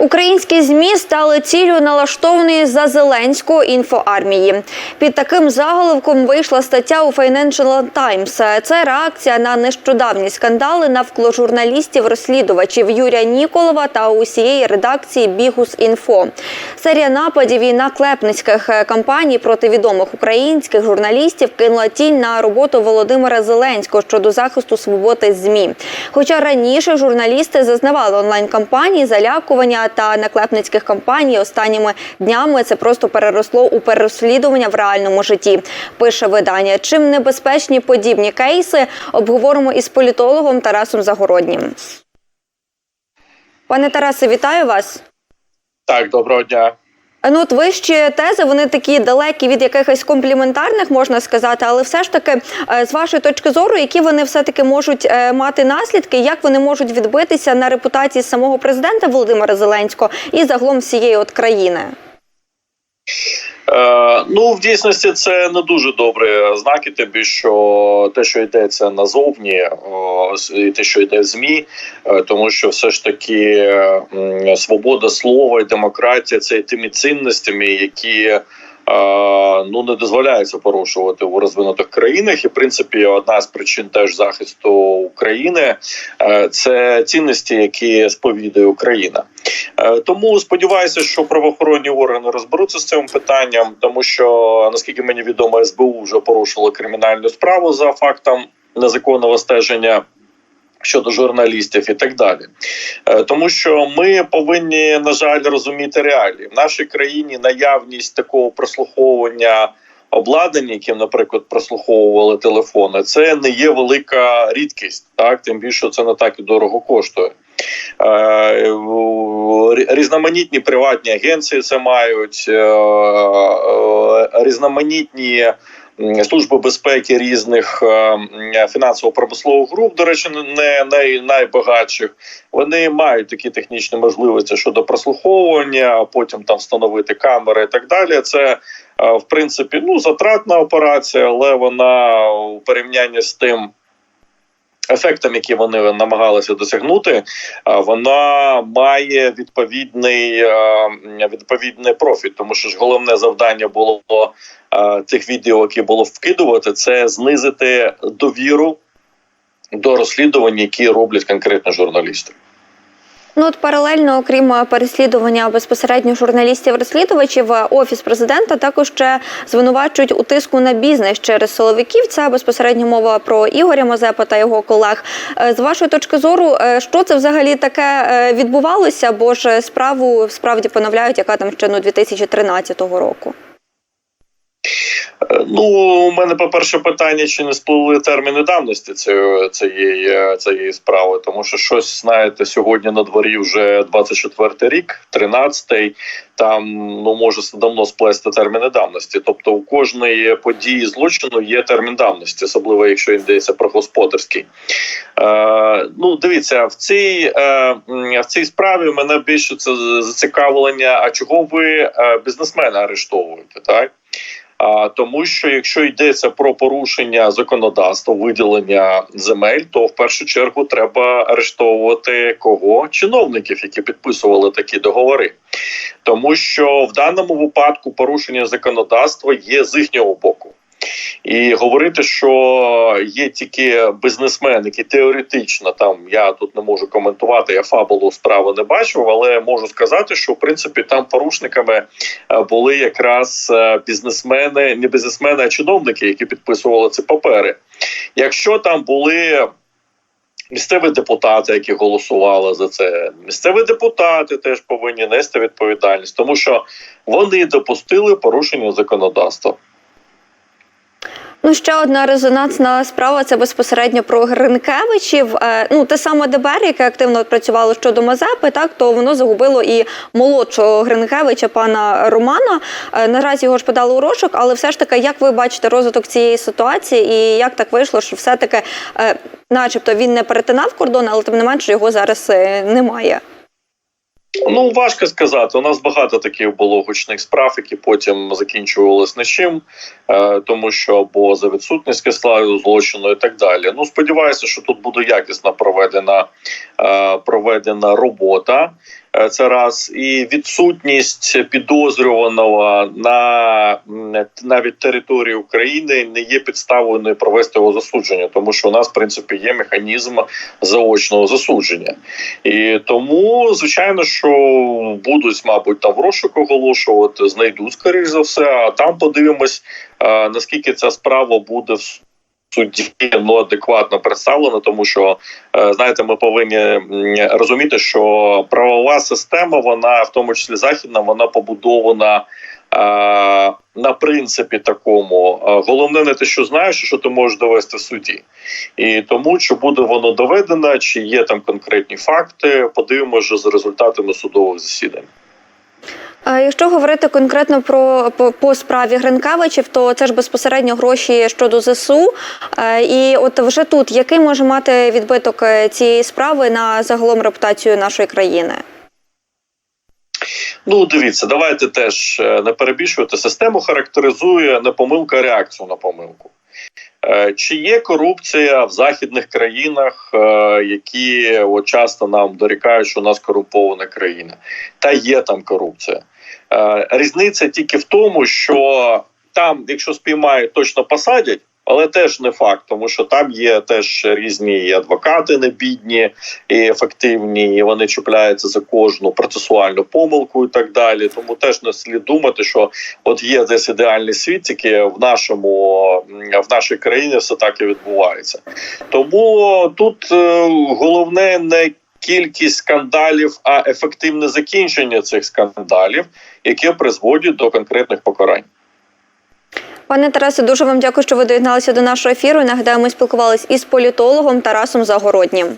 Українські змі стали ціллю налаштованої за Зеленського інфоармії. Під таким заголовком вийшла стаття у Financial Times. Це реакція на нещодавні скандали навколо журналістів-розслідувачів Юрія Ніколова та усієї редакції Бігус.Інфо. Серія нападів і наклепницьких кампаній проти відомих українських журналістів кинула тінь на роботу Володимира Зеленського щодо захисту свободи ЗМІ. Хоча раніше журналісти зазнавали онлайн-кампаній, залякування та наклепницьких кампаній останніми днями це просто переросло у переслідування в реальному житті. Пише видання. Чим небезпечні подібні кейси обговоримо із політологом Тарасом Загороднім. Пане Тарасе, вітаю вас. Так, доброго дня. Ну, от вищі тези вони такі далекі від якихось компліментарних, можна сказати, але все ж таки, е, з вашої точки зору, які вони все таки можуть е, мати наслідки, як вони можуть відбитися на репутації самого президента Володимира Зеленського і загалом всієї от країни. Е, ну, в дійсності це не дуже добре знаки, тобі що те, що йдеться назовні, о, і те, що йде змі, е, тому що все ж таки свобода слова і демократія це тими цінностями, які. Ну не дозволяється порушувати у розвинутих країнах, і в принципі одна з причин теж захисту України е, це цінності, які сповідує Україна. Е, Тому сподіваюся, що правоохоронні органи розберуться з цим питанням, тому що наскільки мені відомо, СБУ вже порушило кримінальну справу за фактом незаконного стеження. Щодо журналістів і так далі, Е, тому що ми повинні на жаль розуміти реалії в нашій країні. Наявність такого прослуховування обладнання, яким, наприклад, прослуховували телефони, це не є велика рідкість, так тим більше це не так і дорого коштує. Е, Різноманітні приватні агенції це мають е, різноманітні служби безпеки різних е, фінансово-промислових груп, до речі, не най, найбагатших. Вони мають такі технічні можливості щодо прослуховування, а потім там встановити камери і так далі. Це е, в принципі ну затратна операція, але вона у порівнянні з тим. Ефектом, які вони намагалися досягнути, вона має відповідний відповідний профіт, тому що ж головне завдання було цих відео, які було вкидувати, це знизити довіру до розслідувань, які роблять конкретно журналісти. Ну от паралельно, окрім е, переслідування безпосередньо журналістів-розслідувачів, е, офіс президента також ще звинувачують у тиску на бізнес через силовиків. Це безпосередньо мова про Ігоря Мазепа та його колег. Е, З вашої точки зору, що це взагалі таке відбувалося? Бо ж справу справді поновляють, яка там ще ну 2013 року. Ну, у мене по перше питання, чи не спливли терміни давності цієї, цієї справи, тому що щось знаєте, сьогодні на дворі вже 24-й рік, 13-й, там ну може давно сплести терміни давності. Тобто у кожної події злочину є термін давності, особливо якщо йдеться про господарський. Е, ну, дивіться, в цій е, в цій справі мене більше це зацікавлення. А чого ви е, бізнесмена арештовуєте? Так а тому, що якщо йдеться про порушення законодавства, виділення земель, то в першу чергу треба арештовувати кого чиновників, які підписували такі договори, тому що в даному випадку порушення законодавства є з їхнього боку. І говорити, що є тільки бізнесмен, які теоретично там я тут не можу коментувати, я фабулу справи не бачив, але можу сказати, що в принципі там порушниками е, були якраз е, бізнесмени, не бізнесмени, а чиновники, які підписували ці папери. Якщо там були місцеві депутати, які голосували за це, місцеві депутати теж повинні нести відповідальність, тому що вони допустили порушення законодавства. Ну, ще одна резонансна справа це безпосередньо про Гринкевичів. Е, Ну, те саме ДБР, яке активно працювало щодо Мазепи, так то воно загубило і молодшого Гринкевича, пана Романа. Е, Наразі його ж подали у розшук, але все ж таки, як ви бачите розвиток цієї ситуації, і як так вийшло, що все-таки, е, начебто, він не перетинав кордон, але тим не менше його зараз немає. Ну важко сказати. У нас багато таких було гучних справ, які потім закінчувалися нічим, е, тому що або за відсутність кисла злочину і так далі. Ну сподіваюся, що тут буде якісно проведена, е, проведена робота. Е, Це раз і відсутність підозрюваного на навіть території України не є підставою не провести його засудження, тому що у нас в принципі є механізм заочного засудження, і тому звичайно, що будуть, мабуть, там в розшук оголошувати, знайдуть скоріш за все. А там подивимось, е, наскільки ця справа буде в суді ну адекватно представлена, тому що е, знаєте, ми повинні розуміти, що правова система, вона в тому числі західна, вона побудована. е, На принципі такому Е, головне не те, що знаєш, що ти можеш довести в суді, і тому чи буде воно доведено, чи є там конкретні факти, подивимося за результатами судових засідань. Якщо говорити конкретно про по, по справі Гринкевичів, то це ж безпосередньо гроші щодо ЗСУ. Е, І от вже тут який може мати відбиток е, цієї справи на загалом репутацію нашої країни? Ну, дивіться, давайте теж е, не перебільшувати. Систему характеризує не помилка, а реакцію на помилку. Е, Чи є корупція в західних країнах, е, які от часто нам дорікають, що у нас корумпована країна? Та є там корупція. Е, Різниця тільки в тому, що там, якщо спіймають, точно посадять. Але теж не факт, тому що там є теж різні адвокати небідні і ефективні, і вони чіпляються за кожну процесуальну помилку і так далі. Тому теж не слід думати, що от є десь ідеальний світ, тільки в нашому в нашій країні все так і відбувається. Тому тут е, головне не кількість скандалів, а ефективне закінчення цих скандалів, яке призводять до конкретних покарань. Пане Тарасе, дуже вам дякую, що ви доєдналися до нашого ефіру. Нагадаю, ми спілкувалися із політологом Тарасом Загороднім.